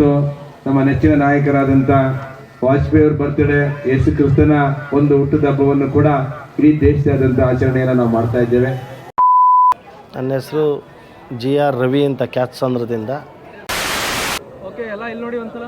ಮತ್ತು ನಮ್ಮ ನೆಚ್ಚಿನ ನಾಯಕರಾದಂಥ ವಾಜಪೇಯಿ ಅವ್ರ ಬರ್ತ್ಡೇ ಯೇಸು ಕ್ರಿಸ್ತನ ಒಂದು ಹುಟ್ಟದ ಹಬ್ಬವನ್ನು ಕೂಡ ಇಡೀ ದೇಶದಾದ್ಯಂತ ಆಚರಣೆಯನ್ನು ನಾವು ಮಾಡ್ತಾ ಇದ್ದೇವೆ. ನನ್ನ ಹೆಸರು ಜಿ ಆರ್ ರವಿ ಅಂತ ಕ್ಯಾತ್ಸಂದ್ರದಿಂದ ಓಕೆ ಎಲ್ಲ ಇಲ್ಲಿ ನೋಡಿ ಒಂದ್ಸಲ.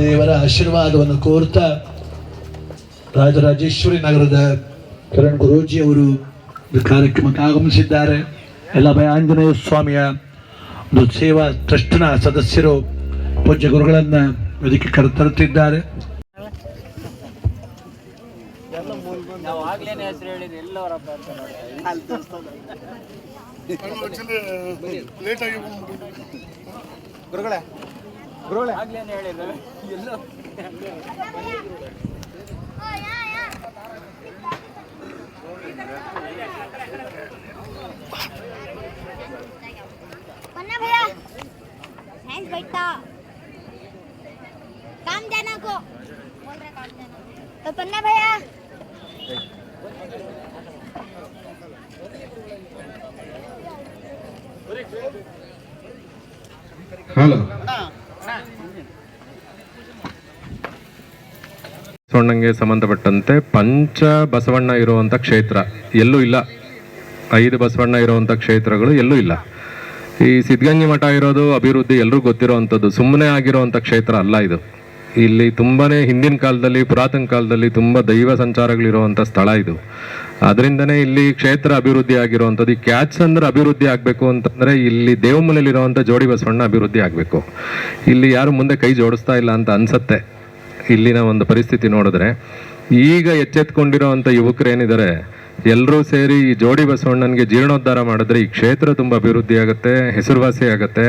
ದೇವರ ಆಶೀರ್ವಾದವನ್ನು ಕೋರ್ತಾ ರಾಜರಾಜೇಶ್ವರಿ ನಗರದ ಕಿರಣ್ ಗುರೂಜಿ ಅವರು ಈ ಕಾರ್ಯಕ್ರಮಕ್ಕೆ ಆಗಮಿಸಿದ್ದಾರೆ. ಎಲ್ಲ ಭಯ ಆಂಜನೇಯ ಸ್ವಾಮಿಯ ಒಂದು ಸೇವಾ ಟ್ರಸ್ಟ್ನ ಸದಸ್ಯರು ಪೂಜ್ಯ ಗುರುಗಳನ್ನು ವೇದಿಕೆ ಕರೆತರುತ್ತಿದ್ದಾರೆ ಗುರುಗಳೇ ಗುರುಗಳೇ ಆಗ್ಲೇನೆ ಹೇಳಿದ್ರು ಎಲ್ಲೋ पन्ना भैया साइंस बैठता काम देना को बोल रहे काम देना तो पन्ना भैया ಹಲೋ ಬಸವಣ್ಣಂಗೆ ಸಂಬಂಧಪಟ್ಟಂತೆ ಪಂಚ ಬಸವಣ್ಣ ಇರುವಂಥ ಕ್ಷೇತ್ರ ಎಲ್ಲೂ ಇಲ್ಲ. ಐದು ಬಸವಣ್ಣ ಇರುವಂಥ ಕ್ಷೇತ್ರಗಳು ಎಲ್ಲೂ ಇಲ್ಲ. ಈ ಸಿದ್ಧಗಂಗೆ ಮಠ ಇರೋದು ಅಭಿವೃದ್ಧಿ ಎಲ್ಲರೂ ಗೊತ್ತಿರೋವಂಥದ್ದು ಸುಮ್ಮನೆ ಆಗಿರೋವಂಥ ಕ್ಷೇತ್ರ ಅಲ್ಲ ಇದು. ಇಲ್ಲಿ ತುಂಬನೇ ಹಿಂದಿನ ಕಾಲದಲ್ಲಿ, ಪುರಾತನ ಕಾಲದಲ್ಲಿ ತುಂಬ ದೈವ ಸಂಚಾರಗಳಿರುವಂಥ ಸ್ಥಳ ಇದು. ಅದರಿಂದನೇ ಇಲ್ಲಿ ಕ್ಷೇತ್ರ ಅಭಿವೃದ್ಧಿ ಆಗಿರುವಂಥದ್ದು ಈ ಕ್ಯಾಚ್ ಅಂದ್ರೆ ಅಭಿವೃದ್ಧಿ ಆಗಬೇಕು ಅಂತಂದ್ರೆ ಇಲ್ಲಿ ದೇವಮೂಲೆಯಲ್ಲಿರುವಂಥ ಜೋಡಿ ಬಸವಣ್ಣ ಅಭಿವೃದ್ಧಿ ಆಗಬೇಕು. ಇಲ್ಲಿ ಯಾರು ಮುಂದೆ ಕೈ ಜೋಡಿಸ್ತಾ ಇಲ್ಲ ಅಂತ ಅನ್ಸತ್ತೆ. ಇಲ್ಲಿನ ಒಂದು ಪರಿಸ್ಥಿತಿ ನೋಡಿದ್ರೆ, ಈಗ ಎಚ್ಚೆತ್ಕೊಂಡಿರೋವಂಥ ಯುವಕರು ಯುವಕರೇನಿದ್ದಾರೆ ಎಲ್ಲರೂ ಸೇರಿ ಈ ಜೋಡಿ ಬಸವಣ್ಣನಿಗೆ ಜೀರ್ಣೋದ್ಧಾರ ಮಾಡಿದ್ರೆ ಈ ಕ್ಷೇತ್ರ ತುಂಬ ಅಭಿವೃದ್ಧಿ ಆಗುತ್ತೆ, ಹೆಸರುವಾಸಿ ಆಗುತ್ತೆ.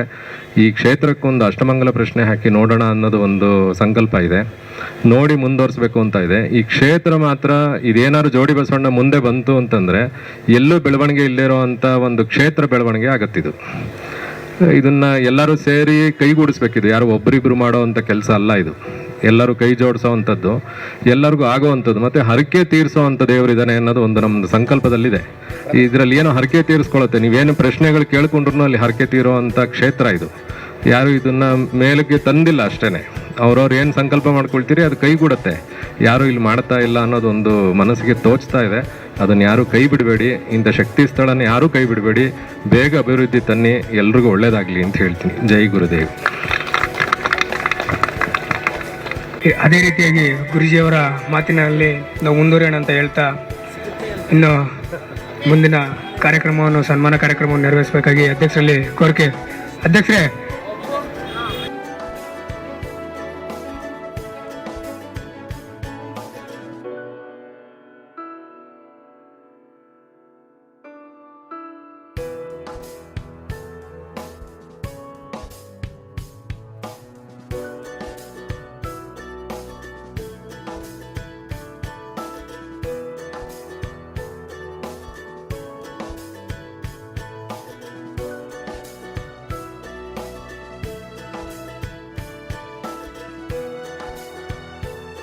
ಈ ಕ್ಷೇತ್ರಕ್ಕೊಂದು ಅಷ್ಟಮಂಗಲ ಪ್ರಶ್ನೆ ಹಾಕಿ ನೋಡೋಣ ಅನ್ನೋದು ಒಂದು ಸಂಕಲ್ಪ ಇದೆ. ನೋಡಿ ಮುಂದುವರಿಸ್ಬೇಕು ಅಂತ ಇದೆ. ಈ ಕ್ಷೇತ್ರ ಮಾತ್ರ ಇದೇನಾದ್ರು ಜೋಡಿ ಬಸವಣ್ಣ ಮುಂದೆ ಬಂತು ಅಂತಂದ್ರೆ, ಎಲ್ಲೂ ಬೆಳವಣಿಗೆ ಇಲ್ಲೇ ಇರೋವಂಥ ಒಂದು ಕ್ಷೇತ್ರ ಬೆಳವಣಿಗೆ ಆಗತ್ತಿದು. ಇದನ್ನ ಎಲ್ಲರೂ ಸೇರಿ ಕೈಗೂಡಿಸ್ಬೇಕಿದು. ಯಾರು ಒಬ್ಬರಿಬ್ರು ಮಾಡೋ ಅಂತ ಕೆಲಸ ಅಲ್ಲ ಇದು. ಎಲ್ಲರೂ ಕೈ ಜೋಡಿಸೋವಂಥದ್ದು, ಎಲ್ಲರಿಗೂ ಆಗುವಂಥದ್ದು, ಮತ್ತು ಹರಕೆ ತೀರಿಸೋವಂಥ ದೇವರಿದ್ದಾನೆ ಅನ್ನೋದು ಒಂದು ನಮ್ಮದು ಸಂಕಲ್ಪದಲ್ಲಿದೆ. ಇದರಲ್ಲಿ ಏನೋ ಹರಕೆ ತೀರಿಸ್ಕೊಳ್ಳುತ್ತೆ. ನೀವೇನು ಪ್ರಶ್ನೆಗಳು ಕೇಳ್ಕೊಂಡ್ರೂ ಅಲ್ಲಿ ಹರಕೆ ತೀರುವಂಥ ಕ್ಷೇತ್ರ ಇದು. ಯಾರು ಇದನ್ನು ಮೇಲಕ್ಕೆ ತಂದಿಲ್ಲ ಅಷ್ಟೇ ಅವ್ರವ್ರು ಏನು ಸಂಕಲ್ಪ ಮಾಡ್ಕೊಳ್ತೀರಿ, ಅದು ಕೈಗೂಡತ್ತೆ. ಯಾರು ಇಲ್ಲಿ ಮಾಡ್ತಾ ಇಲ್ಲ ಅನ್ನೋದು ಒಂದು ಮನಸ್ಸಿಗೆ ತೋಚ್ತಾ ಇದೆ. ಅದನ್ನು ಯಾರೂ ಕೈ ಬಿಡಬೇಡಿ. ಇಂಥ ಶಕ್ತಿ ಸ್ಥಳನ ಯಾರೂ ಕೈ ಬಿಡಬೇಡಿ. ಬೇಗ ಅಭಿವೃದ್ಧಿ ತನ್ನಿ. ಎಲ್ರಿಗೂ ಒಳ್ಳೇದಾಗಲಿ ಅಂತ ಹೇಳ್ತೀನಿ. ಜೈ ಗುರುದೇವ್. ಅದೇ ರೀತಿಯಾಗಿ ಗುರುಜಿಯವರ ಮಾತಿನಲ್ಲಿ ನಾವು ಮುಂದುವರಿಯೋಣ ಅಂತ ಹೇಳ್ತಾ ಇನ್ನು ಮುಂದಿನ ಕಾರ್ಯಕ್ರಮವನ್ನು ಸನ್ಮಾನ ಕಾರ್ಯಕ್ರಮವನ್ನು ನೆರವೇರಿಸಬೇಕಾಗಿ ಅಧ್ಯಕ್ಷರಲ್ಲಿ ಕೋರಿಕೆ. ಅಧ್ಯಕ್ಷರೇ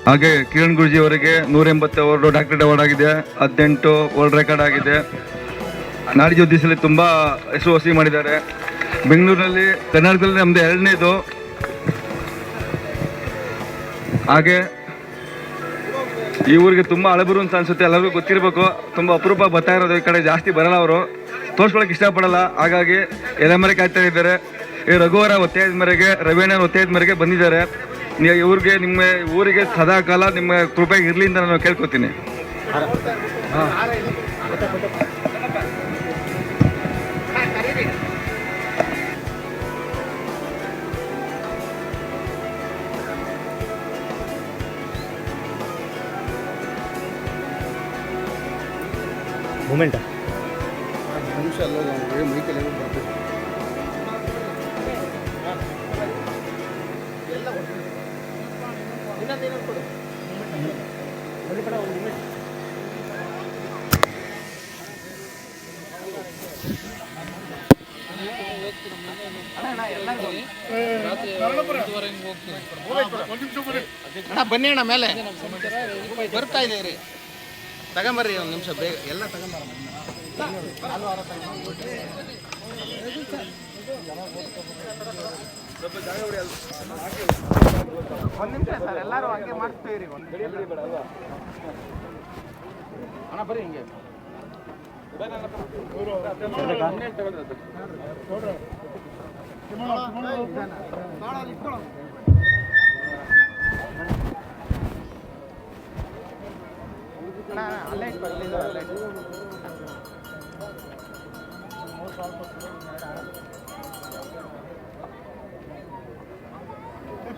ಹಾಗೆ ಕಿರಣ್ ಗುರುಜಿ ಅವರಿಗೆ ನೂರ ಎಂಬತ್ತು ಅವಾರ್ಡು ಡಾಕ್ಟರೇಟ್ ಅವಾರ್ಡ್ ಆಗಿದೆ, ಹದಿನೆಂಟು ವರ್ಲ್ಡ್ ರೆಕಾರ್ಡ್ ಆಗಿದೆ. ನಾಡಿಜ ದಿವಸದಲ್ಲಿ ತುಂಬ ಹೆಸರುವಾಸಿ ಮಾಡಿದ್ದಾರೆ. ಬೆಂಗಳೂರಿನಲ್ಲಿ ಕರ್ನಾಟಕದಲ್ಲಿ ನಮ್ಮದು ಎರಡನೇದು. ಹಾಗೆ ಈ ಊರಿಗೆ ತುಂಬ ಅಳಬರು ಅಂತ ಅನ್ಸುತ್ತೆ, ಎಲ್ಲರಿಗೂ ಗೊತ್ತಿರಬೇಕು. ತುಂಬ ಅಪರೂಪ ಬರ್ತಾ ಇರೋದು, ಈ ಕಡೆ ಜಾಸ್ತಿ ಬರಲ್ಲ ಅವರು. ತೋರ್ಸ್ಕೊಳಕ್ಕೆ ಇಷ್ಟಪಡಲ್ಲ. ಹಾಗಾಗಿ ಎಲೆಮರೆ ಕಾಯ್ತಾ ಇದ್ದಾರೆ. ಈ ರಘುವರ ಒತ್ತಾಯದ ಮೇರೆಗೆ ರವೀಣ ಒತ್ತಾಯದ ಮೇರೆಗೆ ಬಂದಿದ್ದಾರೆ. ನೀವು ಇವ್ರಿಗೆ ನಿಮ್ಮ ಊರಿಗೆ ಸದಾ ಕಾಲ ನಿಮ್ಮ ಕೃಪೆ ಇರಲಿ ಅಂತ ನಾನು ಕೇಳ್ಕೊತೀನಿ. ಮೂಮೆಂಟ ಅಣ್ಣ ಬನ್ನಿ ಅಣ್ಣ ಮೇಲೆ ಬರ್ತಾ ಇದೆ ರೀ ತಗೊಂಬರ್ರಿ ಒಂದು ನಿಮಿಷ ಬೇಗ ಎಲ್ಲ ತಗೊಂಬರ ಒಂದು ನಿಮಿಷ ಸರ್ ಎಲ್ಲರೂ ಹಂಗೆ ಇರಿ ಒಂದು ಅಣ್ಣ ಬರ್ರಿ ಹಿಂಗೆ. ಅಲ್ಲೇ ಇಟ್ಕೊಳ್ಳಿ ಅಲ್ಲೇ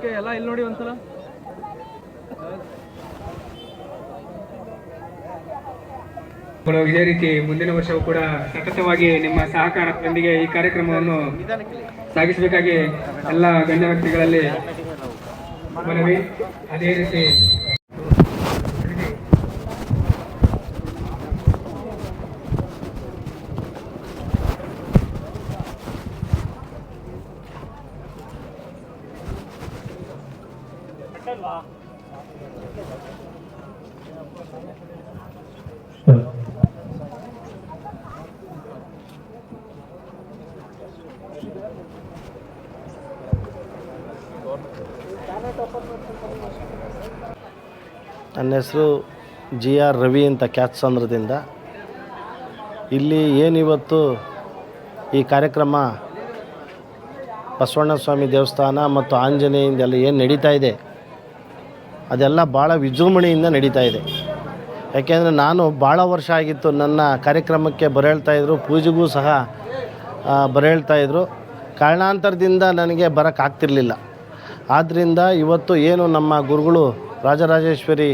ಓಕೆ, ಎಲ್ಲ ಇಲ್ಲಿ ನೋಡಿ ಒಂದ್ಸಲ. ಇದೇ ರೀತಿ ಮುಂದಿನ ವರ್ಷವೂ ಕೂಡ ಸತತವಾಗಿ ನಿಮ್ಮ ಸಹಕಾರದೊಂದಿಗೆ ಈ ಕಾರ್ಯಕ್ರಮವನ್ನು ಸಾಗಿಸಬೇಕಾಗಿ ಎಲ್ಲ ಗಣ್ಯ ವ್ಯಕ್ತಿಗಳಲ್ಲಿ ಮನವಿ. ಅದೇ ರೀತಿ ನನ್ನ ಹೆಸರು ಜಿ ಆರ್ ರವಿ ಅಂತ ಕ್ಯಾತ್ಸಂದ್ರದಿಂದ ಇಲ್ಲಿ ಏನಿವತ್ತು ಈ ಕಾರ್ಯಕ್ರಮ ಬಸವಣ್ಣ ಸ್ವಾಮಿ ದೇವಸ್ಥಾನ ಮತ್ತು ಆಂಜನೇಯಿಂದ ಎಲ್ಲ ಏನು ನಡೀತಾ ಇದೆ? ಅದೆಲ್ಲ ಭಾಳ ವಿಜೃಂಭಣೆಯಿಂದ ನಡೀತಾ ಇದೆ. ಯಾಕೆಂದರೆ ನಾನು ಭಾಳ ವರ್ಷ ಆಗಿತ್ತು ನನ್ನ ಕಾರ್ಯಕ್ರಮಕ್ಕೆ ಬರೇಳ್ತಾಯಿದ್ರು ಪೂಜೆಗೂ ಸಹ ಬರೇಳ್ತಾಯಿದ್ರು ಕಾರಣಾಂತರದಿಂದ ನನಗೆ ಬರೋಕ್ಕಾಗ್ತಿರ್ಲಿಲ್ಲ ಆದ್ದರಿಂದ ಇವತ್ತು ಏನು ನಮ್ಮ ಗುರುಗಳು ರಾಜರಾಜೇಶ್ವರಿ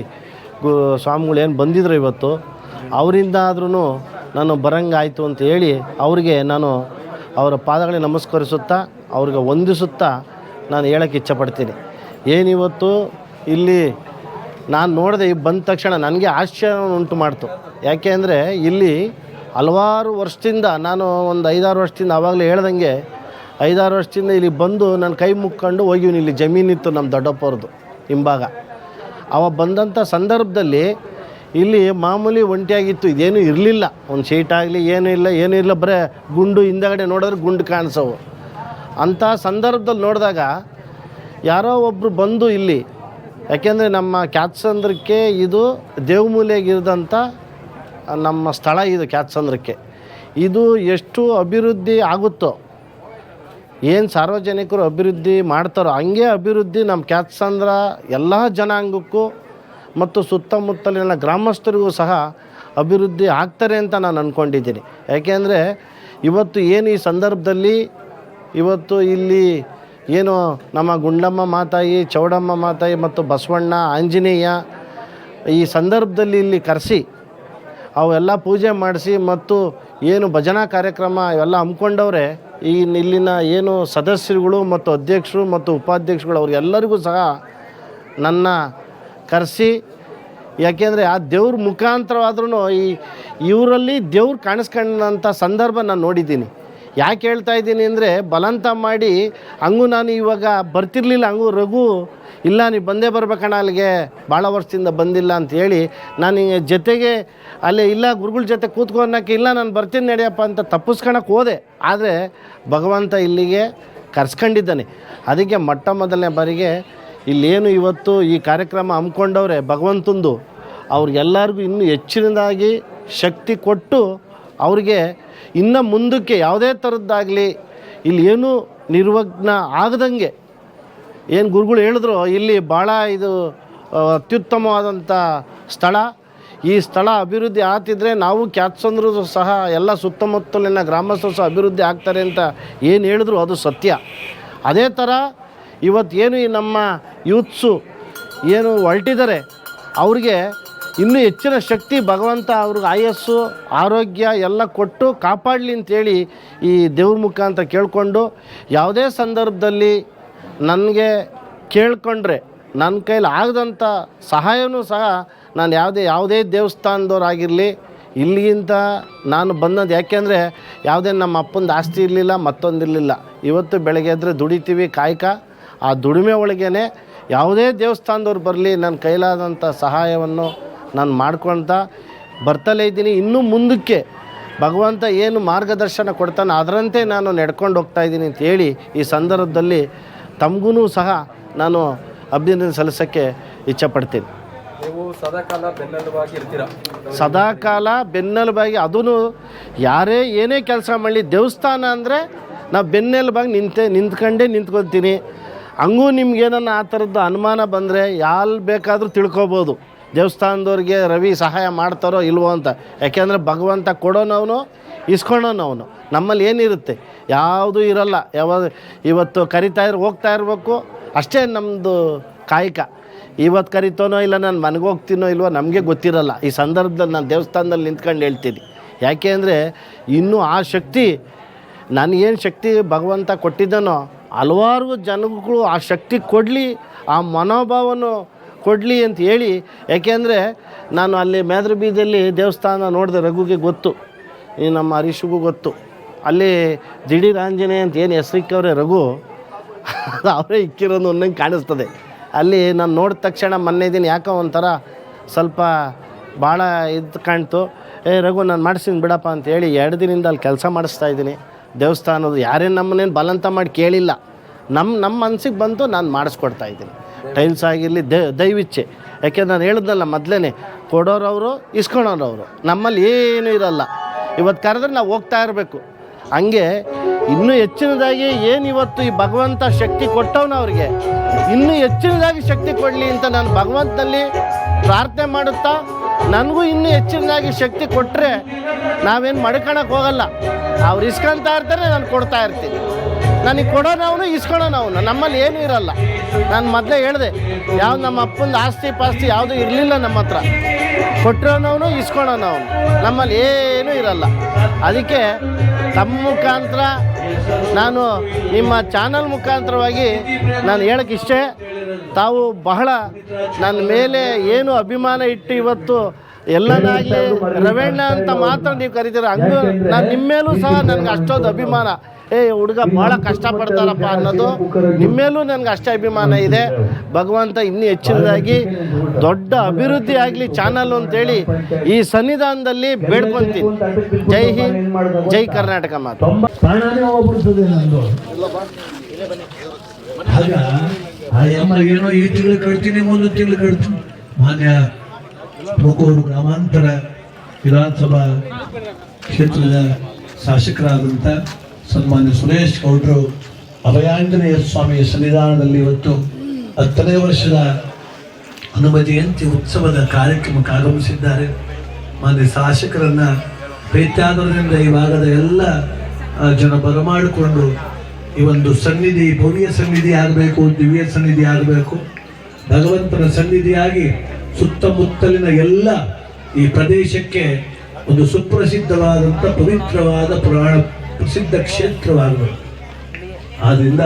ಗು, ಸ್ವಾಮಿಗಳು ಏನು ಬಂದಿದ್ರು ಇವತ್ತು, ಅವರಿಂದ ಆದ್ರೂ ನಾನು ಬರಂಗಾಯಿತು ಅಂತ ಹೇಳಿ ಅವರಿಗೆ ನಾನು ಅವರ ಪಾದಗಳಿಗೆ ನಮಸ್ಕರಿಸುತ್ತಾ, ಅವ್ರಿಗೆ ವಂದಿಸುತ್ತಾ ನಾನು ಹೇಳೋಕ್ಕೆ ಇಚ್ಛಪಡ್ತೀನಿ. ಏನಿವತ್ತು ಇಲ್ಲಿ ನಾನು ನೋಡಿದೆ ಬಂದ ತಕ್ಷಣ ನನಗೆ ಆಶ್ಚರ್ಯ ಉಂಟು ಮಾಡ್ತು. ಯಾಕೆ ಅಂದರೆ ಇಲ್ಲಿ ಹಲವಾರು ವರ್ಷದಿಂದ ನಾನು ಒಂದು ಐದಾರು ವರ್ಷದಿಂದ ಆವಾಗಲೇ ಹೇಳ್ದಂಗೆ ಐದಾರು ವರ್ಷದಿಂದ ಇಲ್ಲಿ ಬಂದು ನನ್ನ ಕೈ ಮುಕ್ಕೊಂಡು ಹೋಗಿವ್ನಿ ಇಲ್ಲಿ ಜಮೀನಿತ್ತು ನಮ್ಮ ದೊಡ್ಡಪ್ಪವ್ರದ್ದು ಹಿಂಭಾಗ. ಅವ ಬಂದಂಥ ಸಂದರ್ಭದಲ್ಲಿ ಇಲ್ಲಿ ಮಾಮೂಲಿ ಒಂಟಿಯಾಗಿತ್ತು, ಇದೇನು ಇರಲಿಲ್ಲ. ಒಂದು ಶೀಟ್ ಆಗಲಿ, ಏನೂ ಇಲ್ಲ ಏನೂ ಇಲ್ಲ, ಬರೀ ಗುಂಡು ಹಿಂದಗಡೆ ನೋಡಿದ್ರೆ ಗುಂಡು ಕಾಣಿಸೋವು. ಅಂಥ ಸಂದರ್ಭದಲ್ಲಿ ನೋಡಿದಾಗ ಯಾರೋ ಒಬ್ಬರು ಬಂದು ಇಲ್ಲಿ ಯಾಕೆಂದರೆ ನಮ್ಮ ಕ್ಯಾತ್ಸಂದ್ರಕ್ಕೆ ಇದು ದೇವಮೂಲೆಗಿರಿದಂಥ ನಮ್ಮ ಸ್ಥಳ ಇದು ಕ್ಯಾತ್ಸಂದ್ರಕ್ಕೆ. ಇದು ಎಷ್ಟು ಅಭಿವೃದ್ಧಿ ಆಗುತ್ತೋ, ಏನು ಸಾರ್ವಜನಿಕರು ಅಭಿವೃದ್ಧಿ ಮಾಡ್ತಾರೋ ಹಂಗೆ ಅಭಿವೃದ್ಧಿ ನಮ್ಮ ಕ್ಯಾತ್ಸಂದ್ರ ಎಲ್ಲ ಜನಾಂಗಕ್ಕೂ ಮತ್ತು ಸುತ್ತಮುತ್ತಲಿನ ಗ್ರಾಮಸ್ಥರಿಗೂ ಸಹ ಅಭಿವೃದ್ಧಿ ಆಗ್ತಾರೆ ಅಂತ ನಾನು ಅಂದ್ಕೊಂಡಿದ್ದೀನಿ ಯಾಕೆಂದರೆ ಇವತ್ತು ಏನು ಈ ಸಂದರ್ಭದಲ್ಲಿ, ಇವತ್ತು ಇಲ್ಲಿ ಏನು ನಮ್ಮ ಗುಂಡಮ್ಮ ಮಾತಾಯಿ, ಚೌಡಮ್ಮ ಮಾತಾಯಿ ಮತ್ತು ಬಸವಣ್ಣ, ಆಂಜನೇಯ ಈ ಸಂದರ್ಭದಲ್ಲಿ ಇಲ್ಲಿ ಕರೆಸಿ, ಅವೆಲ್ಲ ಪೂಜೆ ಮಾಡಿಸಿ ಮತ್ತು ಏನು ಭಜನಾ ಕಾರ್ಯಕ್ರಮ ಇವೆಲ್ಲ ಹಮ್ಮಿಕೊಂಡವ್ರೆ, ಈ ಇಲ್ಲಿನ ಏನು ಸದಸ್ಯರುಗಳು ಮತ್ತು ಅಧ್ಯಕ್ಷರು ಮತ್ತು ಉಪಾಧ್ಯಕ್ಷಗಳು ಅವ್ರಿಗೆಲ್ಲರಿಗೂ ಸಹ ನನ್ನ ಕರೆಸಿ, ಯಾಕೆಂದರೆ ಆ ದೇವ್ರ ಮುಖಾಂತರವಾದ್ರೂ ಈ, ಇವರಲ್ಲಿ ದೇವ್ರು ಕಾಣಿಸ್ಕೊಂಡಂಥ ಸಂದರ್ಭ ನಾನು ನೋಡಿದ್ದೀನಿ. ಯಾಕೆ ಹೇಳ್ತಾ ಇದ್ದೀನಿ ಅಂದರೆ ಬಲಂತ ಮಾಡಿ, ಹಂಗೂ ನಾನು ಇವಾಗ ಬರ್ತಿರ್ಲಿಲ್ಲ, ಹಂಗೂ ರಘು, ಇಲ್ಲ ನೀವು ಬಂದೇ ಬರ್ಬೇಕಣ್ಣ ಅಲ್ಲಿಗೆ, ಭಾಳ ವರ್ಷದಿಂದ ಬಂದಿಲ್ಲ ಅಂತ ಹೇಳಿ ನಾನು ಜೊತೆಗೆ ಅಲ್ಲೇ, ಇಲ್ಲ ಗುರುಗಳ ಜೊತೆ ಕೂತ್ಕೊಳಕ್ಕೆ ಇಲ್ಲ, ನಾನು ಬರ್ತೀನಿ ನಡೆಯಪ್ಪ ಅಂತ ತಪ್ಪಿಸ್ಕೊಳಕ್ಕೆ ಹೋದೆ. ಆದರೆ ಭಗವಂತ ಇಲ್ಲಿಗೆ ಕರ್ಸ್ಕೊಂಡಿದ್ದಾನೆ. ಅದಕ್ಕೆ ಮೊಟ್ಟ ಮೊದಲನೇ ಬಾರಿಗೆ ಇಲ್ಲೇನು ಇವತ್ತು ಈ ಕಾರ್ಯಕ್ರಮ ಹಮ್ಮಿಕೊಂಡವ್ರೆ ಭಗವಂತಂದು ಅವ್ರಿಗೆಲ್ಲರಿಗೂ ಇನ್ನೂ ಹೆಚ್ಚಿನದಾಗಿ ಶಕ್ತಿ ಕೊಟ್ಟು ಅವ್ರಿಗೆ ಇನ್ನು ಮುಂದಕ್ಕೆ ಯಾವುದೇ ಥರದ್ದಾಗಲಿ ಇಲ್ಲಿ ಏನೂ ನಿರ್ವಗ್ನ ಆಗದಂಗೆ. ಏನು ಗುರುಗಳು ಹೇಳಿದ್ರು, ಇಲ್ಲಿ ಭಾಳ ಇದು ಅತ್ಯುತ್ತಮವಾದಂಥ ಸ್ಥಳ. ಈ ಸ್ಥಳ ಅಭಿವೃದ್ಧಿ ಆಗ್ತಿದ್ರೆ ನಾವು ಕ್ಯಾತ್ಸಂದ್ರು ಸಹ ಎಲ್ಲ ಸುತ್ತಮುತ್ತಲಿನ ಗ್ರಾಮಸ್ಥರು ಸಹ ಅಭಿವೃದ್ಧಿ ಆಗ್ತಾರೆ ಅಂತ ಏನು ಹೇಳಿದ್ರು ಅದು ಸತ್ಯ. ಅದೇ ಥರ ಇವತ್ತು ಏನು ಈ ನಮ್ಮ ಯೂತ್ಸು ಏನು ಹೊರಟಿದ್ದಾರೆ, ಅವ್ರಿಗೆ ಇನ್ನೂ ಹೆಚ್ಚಿನ ಶಕ್ತಿ, ಭಗವಂತ ಅವ್ರಿಗೆ ಆಯಸ್ಸು, ಆರೋಗ್ಯ ಎಲ್ಲ ಕೊಟ್ಟು ಕಾಪಾಡಲಿ ಅಂತೇಳಿ ಈ ದೇವ್ರ ಮುಖಾಂತರ ಕೇಳಿಕೊಂಡು ಯಾವುದೇ ಸಂದರ್ಭದಲ್ಲಿ ನನಗೆ ಕೇಳ್ಕೊಂಡ್ರೆ, ನನ್ನ ಕೈಲಿ ಆಗದಂಥ ಸಹಾಯವೂ ಸಹ ನಾನು ಯಾವುದೇ ಯಾವುದೇ ದೇವಸ್ಥಾನದವ್ರಾಗಿರಲಿ, ಇಲ್ಲಿಗಿಂತ ನಾನು ಬಂದದ್ದು ಯಾಕೆಂದರೆ ಯಾವುದೇ ನಮ್ಮ ಅಪ್ಪಂದು ಆಸ್ತಿ ಇರಲಿಲ್ಲ ಮತ್ತೊಂದಿರಲಿಲ್ಲ ಇವತ್ತು ಬೆಳಗ್ಗೆ ಎದ್ರೆ ದುಡಿತೀವಿ ಕಾಯಕ, ಆ ದುಡಿಮೆ ಒಳಗೇ ಯಾವುದೇ ದೇವಸ್ಥಾನದವ್ರು ಬರಲಿ, ನನ್ನ ಕೈಲಾದಂಥ ಸಹಾಯವನ್ನು ನಾನು ಮಾಡ್ಕೊಳ್ತಾ ಬರ್ತಲೇ ಇದ್ದೀನಿ. ಇನ್ನೂ ಮುಂದಕ್ಕೆ ಭಗವಂತ ಏನು ಮಾರ್ಗದರ್ಶನ ಕೊಡ್ತಾನೆ ಅದರಂತೆ ನಾನು ನಡ್ಕೊಂಡು ಹೋಗ್ತಾ ಇದ್ದೀನಿ ಅಂತ ಹೇಳಿ ಈ ಸಂದರ್ಭದಲ್ಲಿ ತಮಗೂ ಸಹ ನಾನು ಅಭಿನಂದನೆ ಸಲ್ಲಿಸೋಕ್ಕೆ ಇಚ್ಛಪಡ್ತೀನಿ. ನೀವು ಸದಾಕಾಲ ಬೆನ್ನೆಲುಬಾಗಿ ಇರ್ತೀರಾ? ಸದಾಕಾಲ ಬೆನ್ನೆಲುಬಾಗಿ ಅದೂ ಯಾರೇ ಏನೇ ಕೆಲಸ ಮಾಡಲಿ ದೇವಸ್ಥಾನ ಅಂದರೆ ನಾವು ಬೆನ್ನೆಲುಬಾಗಿ ನಿಂತೆ ನಿಂತ್ಕೊಂಡೇ ನಿಂತ್ಕೊತೀನಿ ಹಂಗೂ ನಿಮ್ಗೇನನ್ನ ಆ ಥರದ್ದು ಅನುಮಾನ ಬಂದರೆ ಯಾಲ್ ಬೇಕಾದರೂ ತಿಳ್ಕೊಬೋದು. ದೇವಸ್ಥಾನದವ್ರಿಗೆ ರವಿ ಸಹಾಯ ಮಾಡ್ತಾರೋ ಇಲ್ವೋ ಅಂತ. ಯಾಕೆಂದರೆ ಭಗವಂತ ಕೊಡೋನವನು ಇಸ್ಕೊಳೋನವನು ನಮ್ಮಲ್ಲಿ ಏನಿರುತ್ತೆ? ಯಾವುದೂ ಇರಲ್ಲ. ಯಾವಾಗ ಇವತ್ತು ಕರಿತಾ ಇರ್, ಹೋಗ್ತಾ ಇರಬೇಕು. ಅಷ್ಟೇ ನಮ್ಮದು ಕಾಯಕ. ಇವತ್ತು ಕರಿತೋನೋ ಇಲ್ಲ, ನಾನು ಮನೆಗೆ ಹೋಗ್ತೀನೋ ಇಲ್ವೋ ನಮಗೆ ಗೊತ್ತಿರಲ್ಲ. ಈ ಸಂದರ್ಭದಲ್ಲಿ ನಾನು ದೇವಸ್ಥಾನದಲ್ಲಿ ನಿಂತ್ಕೊಂಡು ಹೇಳ್ತೀನಿ. ಯಾಕೆ ಅಂದರೆ ಇನ್ನೂ ಆ ಶಕ್ತಿ ನನಗೇನು ಶಕ್ತಿ ಭಗವಂತ ಕೊಟ್ಟಿದ್ದಾನೋ, ಹಲವಾರು ಜನಗಳು ಆ ಶಕ್ತಿ ಕೊಡಲಿ, ಆ ಮನೋಭಾವನು ಕೊಡಲಿ ಅಂತ ಹೇಳಿ ಯಾಕೆಂದರೆ ನಾನು ಅಲ್ಲಿ ಮೇದ್ರ ಬೀದಿಯಲ್ಲಿ ದೇವಸ್ಥಾನ ನೋಡಿದೆ, ರಘುಗೆ ಗೊತ್ತು. ಈ ನಮ್ಮ ಹರೀಶಿಗೂ ಗೊತ್ತು. ಅಲ್ಲಿ ದಿಢೀರ್ ಆಂಜನೇಯ ಅಂತ ಏನು ಹೆಸರಿಕ್ಕವ್ರೆ ರಘು, ಅವರೇ ಇಕ್ಕಿರೋದು ಒಂದಂಗೆ ಕಾಣಿಸ್ತದೆ. ಅಲ್ಲಿ ನಾನು ನೋಡಿದ ತಕ್ಷಣ ಮೊನ್ನೆ ದಿನ ಯಾಕೋ ಒಂಥರ ಸ್ವಲ್ಪ ಭಾಳ ಇದು ಕಾಣ್ತು. ಏ ರಘು, ನಾನು ಮಾಡಿಸ್ತೀನಿ ಬಿಡಪ್ಪ ಅಂತ ಹೇಳಿ ಎರಡು ದಿನದಿಂದ ಅಲ್ಲಿ ಕೆಲಸ ಮಾಡಿಸ್ತಾ ಇದ್ದೀನಿ. ದೇವಸ್ಥಾನದ ಯಾರೇನು ನಮ್ಮನ್ನೇನು ಬಲಂತ ಮಾಡಿ ಕೇಳಿಲ್ಲ. ನಮ್ಮ ನಮ್ಮ ಮನಸ್ಸಿಗೆ ಬಂತು ನಾನು ಮಾಡಿಸ್ಕೊಡ್ತಾ ಇದ್ದೀನಿ. ಟೈಲ್ಸ್ ಆಗಿರಲಿ ದೈವಿಚ್ಛೆ. ಯಾಕೆ ನಾನು ಹೇಳಿದ್ನಲ್ಲ ಮೊದಲೇ ಕೊಡೋರವರು ಇಸ್ಕೊಳೋರವರು ನಮ್ಮಲ್ಲಿ ಏನೂ ಇರಲ್ಲ. ಇವತ್ತು ಕರೆದ್ರೆ ನಾವು ಹೋಗ್ತಾ ಇರಬೇಕು. ಹಂಗೆ ಇನ್ನೂ ಹೆಚ್ಚಿನದಾಗಿ ಏನು ಇವತ್ತು ಈ ಭಗವಂತ ಶಕ್ತಿ ಕೊಟ್ಟವನ ಅವ್ರಿಗೆ, ಇನ್ನೂ ಹೆಚ್ಚಿನದಾಗಿ ಶಕ್ತಿ ಕೊಡಲಿ ಅಂತ ನಾನು ಭಗವಂತನಲ್ಲಿ ಪ್ರಾರ್ಥನೆ ಮಾಡುತ್ತಾ, ನನಗೂ ಇನ್ನೂ ಹೆಚ್ಚಿನದಾಗಿ ಶಕ್ತಿ ಕೊಟ್ಟರೆ ನಾವೇನು ಮಡ್ಕೊಳಕ್ಕೆ ಹೋಗಲ್ಲ. ಅವ್ರು ಇಸ್ಕೊಂತ ಇರ್ತಾರೆ, ನಾನು ಕೊಡ್ತಾ ಇರ್ತೀನಿ. ನನಗೆ ಕೊಡೋನವನು ನಾವು ನಮ್ಮಲ್ಲಿ ಏನೂ ಇರಲ್ಲ. ನಾನು ಮೊದಲೇ ಹೇಳಿದೆ, ಯಾವ್ದು ನಮ್ಮ ಅಪ್ಪಂದು ಆಸ್ತಿ ಪಾಸ್ತಿ ಯಾವುದೂ ಇರಲಿಲ್ಲ ನಮ್ಮ ಹತ್ರ. ಕೊಟ್ಟಿರೋನವನು ಇಸ್ಕೊಳೋನವನು ನಮ್ಮಲ್ಲಿ ಏನೂ ಇರಲ್ಲ. ಅದಕ್ಕೆ ತಮ್ಮ ಮುಖಾಂತರ ನಾನು ನಿಮ್ಮ ಚಾನಲ್ ಮುಖಾಂತರವಾಗಿ ನಾನು ಹೇಳಕ್ಕೆ ಇಷ್ಟೇ, ತಾವು ಬಹಳ ನನ್ನ ಮೇಲೆ ಏನು ಅಭಿಮಾನ ಇಟ್ಟು ಇವತ್ತು ಎಲ್ಲನಾಗಲಿ ರವಣ್ಣ ಅಂತ ಮಾತ್ರ ನೀವು ಕರಿತೀರ. ಹಂಗೂ ನಾನು ನಿಮ್ಮ ಮೇಲೂ ಸಹ ನನಗೆ ಅಷ್ಟೊಂದು ಅಭಿಮಾನ. ಏ, ಹುಡುಗ ಭಾಳ ಕಷ್ಟಪಡ್ತಾರಪ್ಪ ಅನ್ನೋದು ನಿಮ್ಮೇಲೂ ನನಗೆ ಅಷ್ಟೇ ಅಭಿಮಾನ ಇದೆ. ಭಗವಂತ ಇನ್ನೂ ಹೆಚ್ಚಿನದಾಗಿ ದೊಡ್ಡ ಅಭಿವೃದ್ಧಿ ಆಗಲಿ ಚಾನಲ್ ಅಂತೇಳಿ ಈ ಸನ್ನಿಧಾನದಲ್ಲಿ ಬೇಡ್ಕೊಂತೀನಿ. ಜೈ ಹಿಂದ್, ಜೈ ಕರ್ನಾಟಕ ಮಾತು. ಏನೋ ಈ ತಿಂಗಳು ಕಟ್ತೀನಿ ತಿಂಗಳು ಕಟ್ತೀನಿ. ಮಾನ್ಯ ತುಮಕೂರು ಗ್ರಾಮಾಂತರ ವಿಧಾನಸಭಾ ಕ್ಷೇತ್ರದ ಶಾಸಕರಾದಂಥ ಸನ್ಮಾನ್ಯ ಸುರೇಶ್ ಗೌಡ್ರು, ಅಭಯಾಂಜನೇಯ ಸ್ವಾಮಿಯ ಸನ್ನಿಧಾನದಲ್ಲಿ ಇವತ್ತು ಹತ್ತನೇ ವರ್ಷದ ಹನುಮಜಯಂತಿ ಉತ್ಸವದ ಕಾರ್ಯಕ್ರಮಕ್ಕೆ ಆಗಮಿಸಿದ್ದಾರೆ. ಮಾನ್ಯ ಶಾಸಕರನ್ನು ಪ್ರೀತ್ಯಾದರದಿಂದ ಈ ಭಾಗದ ಎಲ್ಲ ಜನ ಬರಮಾಡಿಕೊಂಡು ಈ ಒಂದು ಸನ್ನಿಧಿ, ಭವ್ಯ ಸನ್ನಿಧಿ ಆಗಬೇಕು, ದಿವ್ಯ ಸನ್ನಿಧಿ ಆಗಬೇಕು. ಭಗವಂತನ ಸನ್ನಿಧಿಯಾಗಿ ಸುತ್ತಮುತ್ತಲಿನ ಎಲ್ಲ ಈ ಪ್ರದೇಶಕ್ಕೆ ಒಂದು ಸುಪ್ರಸಿದ್ಧವಾದಂಥ ಪವಿತ್ರವಾದ ಪುರಾಣ ಪ್ರಸಿದ್ಧ ಕ್ಷೇತ್ರವಾಗಬೇಕು ಆದ್ದರಿಂದ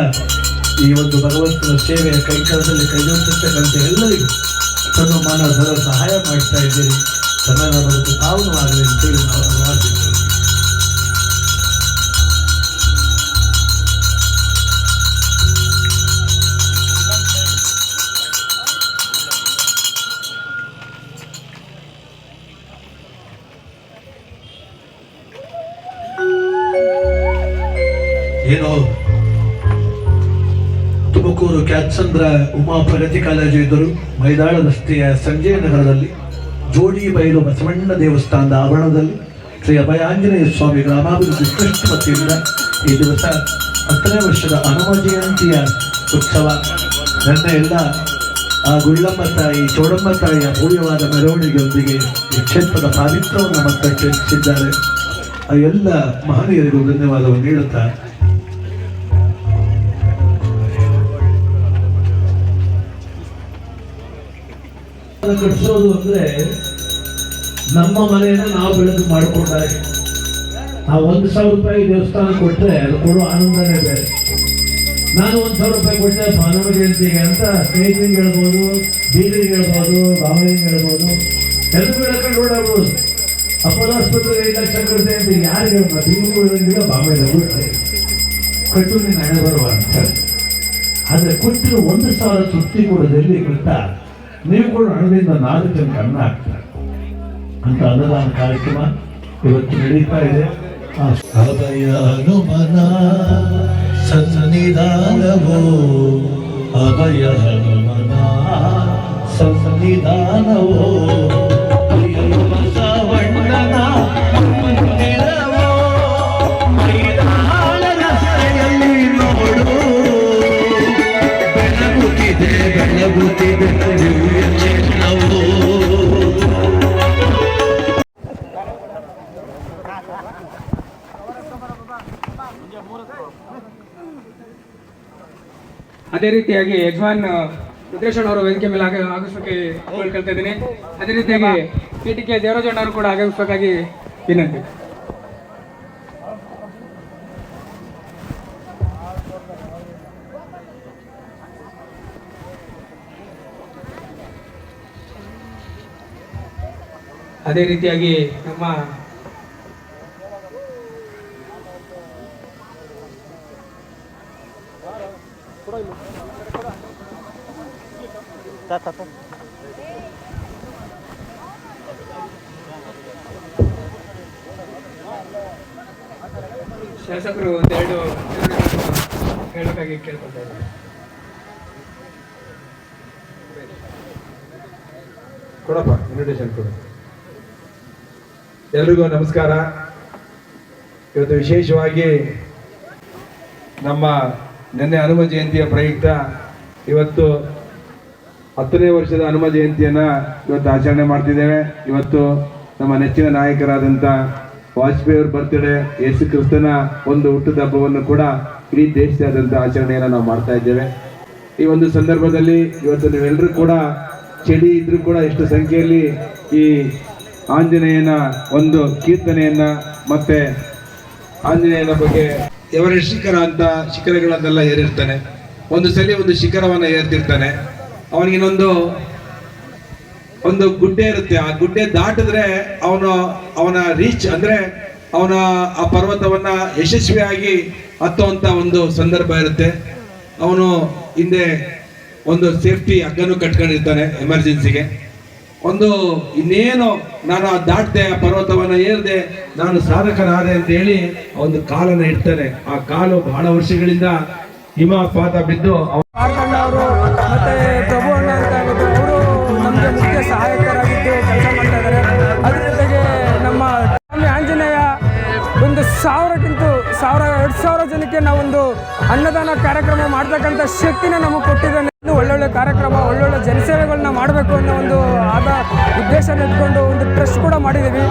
ಈ ಒಂದು ಭಗವಂತನ ಸೇವೆಯ ಕೈಕಾಲದಲ್ಲಿ ಕೈಗೊಂಡಿರ್ತಕ್ಕಂಥ ಎಲ್ಲರಿಗೂ ತನ್ನ ಮಾನ ಧನ ಸಹಾಯ ಮಾಡ್ತಾ ಇದ್ದೀರಿ. ತನ್ನ ಬದುಕು ಪಾವನವಾಗಲಿ ಅಂತೇಳಿ ನಾವು ಪ್ರಾರ್ಥಿಸ್ತೇವೆ ಕ್ಯಾತ್ಸಂದ್ರ ಉಮಾ ಪ್ರಗತಿ ಕಾಲೇಜು ಇದ್ದರು ಮೈದಾಳ ರಸ್ತೆಯ ಸಂಜಯ ನಗರದಲ್ಲಿ ಜೋಡಿ ಬಯಲು ಬಸವಣ್ಣ ದೇವಸ್ಥಾನದ ಆವರಣದಲ್ಲಿ ಶ್ರೀ ಅಭಯಾಂಜನೇಯ ಸ್ವಾಮಿ ಗ್ರಾಮಾಭಿವೃದ್ಧಿ ಟ್ರಸ್ಟ್ ವತಿಯಿಂದ ಈ ದಿವಸ ಹತ್ತನೇ ವರ್ಷದ ಹನುಮ ಜಯಂತಿಯ ಉತ್ಸವ. ನನ್ನ ಎಲ್ಲ ಆ ಗುಳ್ಳಮ್ಮ ತಾಯಿ ಚೋಡಮ್ಮ ತಾಯಿಯ ಭವ್ಯವಾದ ಮೆರವಣಿಗೆಯೊಂದಿಗೆ ಈ ಕ್ಷೇತ್ರದ ಪಾವಿತ್ರವನ್ನು ಮತ್ತೆ ಆ ಎಲ್ಲ ಮಹನೀಯರಿಗೂ ಧನ್ಯವಾದವನ್ನು ನೀಡುತ್ತಾ ಕಟ್ಟಿಸೋದು ಅಂದ್ರೆ ನಮ್ಮ ಮನೆಯನ್ನ ನಾವು ಬೆಳೆದು ಮಾಡಿಕೊಂಡಾಗ ಆ ಒಂದು ಸಾವಿರ ರೂಪಾಯಿ ದೇವಸ್ಥಾನ ಕೊಟ್ಟರೆ ಅದು ಕೊಡೋ ಆನಂದನೇ ಬೇರೆ. ನಾನು ಒಂದು ಸಾವಿರ ರೂಪಾಯಿ ಕೊಟ್ಟೆ ಮಾನವ ಜಯಂತಿಗೆ ಅಂತ ಸ್ನೇಹಿತರಿಗೆ ಹೇಳ್ಬೋದು, ಬೀದರಿಗೆ ಹೇಳ್ಬೋದು ಬಾವಲಿಗೆ ಹೇಳ್ಬೋದು. ಎಲ್ಲರೂ ಹೇಳ್ಕೊಂಡು ಓಡಾಡ್ಬೋದು ಅಪೋಲೋ ಆಸ್ಪತ್ರೆಗೆ ಐದು ಲಕ್ಷ ಕೊಡ್ತೆ ಅಂತ ಯಾರಿಗೆ ಹೇಳ್ಬೋದು ಬೀಗರು ಹೇಳಂಗಿಲ್ಲ ಬಾಂಬೆದವರು ಕಟ್ಟು ನೀನು ಹಣೆ ಬರುವ ಅಂತ ಆದರೆ ಕೊಟ್ಟಿರೋ ಒಂದು ಸಾವಿರ ತೃಪ್ತಿ ಕೊಡೋದಲ್ಲಿ ಗೊತ್ತಾ? ನೀವು ಕೂಡ ಹಣದಿಂದ ನಾಲ್ಕು ಜನಕ್ಕೆ ಅನ್ನ ಹಾಕ್ತಾರೆ? ಅಂತ ಅನ್ನದಾನ ಕಾರ್ಯಕ್ರಮ ಇವತ್ತು ನಡೀತಾ ಇದೆ. ಆ ಅಭಯ ಹನುಮನ ಸನ್ನಿಧಾನವೋ ಅಭಯ ಹನುಮನ ಸನ್ನಿಧಾನವೋ ಬೆಳಗುತ್ತಿದೆ ಬೆಳಗುತ್ತಿದೆ. ಅದೇ ರೀತಿಯಾಗಿ ಯಜಮಾನ್ ರುದ್ರೇಶಣ್ಣ ಅವರು ವೇದಿಕೆ ಮೇಲೆ ಆಗ ಆಗಮಿಸೋಕೆ ಕೇಳ್ತಾ ಇದ್ದೀನಿ. ಅದೇ ರೀತಿಯಾಗಿ ಪಿ ಟಿ ಕೆ ದೇವರಾಜಣ್ಣ ಅವರು ಕೂಡ ಆಗಮಿಸಬೇಕಾಗಿ ವಿನಂತಿ. ಅದೇ ರೀತಿಯಾಗಿ ನಮ್ಮ ಶಾಸಕರು ಒಂದೆರಡು ಹೇಳಬೇಕಾಗಿ ಕೇಳ್ಕೊಳ್ತಾ ಇದ್ದಾರೆ. ಕೊಡಪ್ಪ ಇನ್ವಿಟೇಷನ್ ಕೊಡು. ಎಲ್ರಿಗೂ ನಮಸ್ಕಾರ. ಇವತ್ತು ವಿಶೇಷವಾಗಿ ನಮ್ಮ ನಿನ್ನೆ ಹನುಮ ಜಯಂತಿಯ ಪ್ರಯುಕ್ತ ಇವತ್ತು ಹತ್ತನೇ ವರ್ಷದ ಹನುಮ ಜಯಂತಿಯನ್ನು ಇವತ್ತು ಆಚರಣೆ ಮಾಡ್ತಿದ್ದೇವೆ. ಇವತ್ತು ನಮ್ಮ ನೆಚ್ಚಿನ ನಾಯಕರಾದಂಥ ವಾಜಪೇಯಿ ಅವ್ರ ಬರ್ತ್ಡೇ ಯೇಸು ಕ್ರಿಸ್ತನ ಒಂದು ಹುಟ್ಟದ ಹಬ್ಬವನ್ನು ಕೂಡ ಇಡೀ ದೇಶದಾದಂಥ ಆಚರಣೆಯನ್ನು ನಾವು ಮಾಡ್ತಾ ಇದ್ದೇವೆ. ಈ ಒಂದು ಸಂದರ್ಭದಲ್ಲಿ ಇವತ್ತು ನೀವೆಲ್ಲರೂ ಕೂಡ ಚಳಿ ಇದ್ರೂ ಕೂಡ ಎಷ್ಟು ಸಂಖ್ಯೆಯಲ್ಲಿ ಈ ಆಂಜನೇಯನ ಒಂದು ಕೀರ್ತನೆಯನ್ನು ಮತ್ತು ಆಂಜನೇಯನ ಬಗ್ಗೆ ಎವರೆಸ್ಟ್ ಶಿಖರ ಅಂತ ಶಿಖರಗಳನ್ನೆಲ್ಲ ಏರಿರ್ತಾನೆ. ಒಂದು ಸಲ ಒಂದು ಶಿಖರವನ್ನು ಏರ್ತಿರ್ತಾನೆ. ಅವನಿಗಿನ್ನೊಂದು ಒಂದು ಗುಡ್ಡೆ ಇರುತ್ತೆ. ಆ ಗುಡ್ಡೆ ದಾಟಿದ್ರೆ ಅವನು, ಅವನ ರೀಚ್ ಅಂದ್ರೆ ಅವನ ಆ ಪರ್ವತವನ್ನ ಯಶಸ್ವಿಯಾಗಿ ಹತ್ತುವಂತ ಒಂದು ಸಂದರ್ಭ ಇರುತ್ತೆ. ಅವನು ಹಿಂದೆ ಒಂದು ಸೇಫ್ಟಿ ಹಗ್ಗನು ಕಟ್ಕೊಂಡಿರ್ತಾನೆ ಎಮರ್ಜೆನ್ಸಿಗೆ ಒಂದು ಇನ್ನೇನು ನಾನು ಆ ದಾಟ್ದೆ, ಆ ಪರ್ವತವನ್ನು ಏರ್ದೆ, ನಾನು ಸಾಧಕನಾದೆ ಅಂತ ಹೇಳಿ ಒಂದು ಕಾಲನ್ನು ಇಡ್ತಾನೆ. ಆ ಕಾಲು ಬಹಳ ವರ್ಷಗಳಿಂದ ಬಿದ್ದು ಅಣ್ಣ ಅವರು ನಮಗೆ ಮುಖ್ಯ ನಮ್ಮ ಆಂಜನೇಯ ಸಾವಿರ, ಎರಡು ಸಾವಿರ ಜನಕ್ಕೆ ನಾವೊಂದು ಅನ್ನದಾನ ಕಾರ್ಯಕ್ರಮ ಮಾಡ್ತಕ್ಕಂಥ ಶಕ್ತಿನ ನಮಗೆ ಕೊಟ್ಟಿದ್ದಾನೆ ಒಳ್ಳೊಳ್ಳೆ ಕಾರ್ಯಕ್ರಮ, ಒಳ್ಳೊಳ್ಳೆ ಜನಸೇವೆಗಳನ್ನ ಮಾಡಬೇಕು ಅನ್ನೋ ಒಂದು ಆದ ಉದ್ದೇಶ ಇಟ್ಕೊಂಡು ಒಂದು ಟ್ರಸ್ಟ್ ಕೂಡ ಮಾಡಿದ್ದೀವಿ.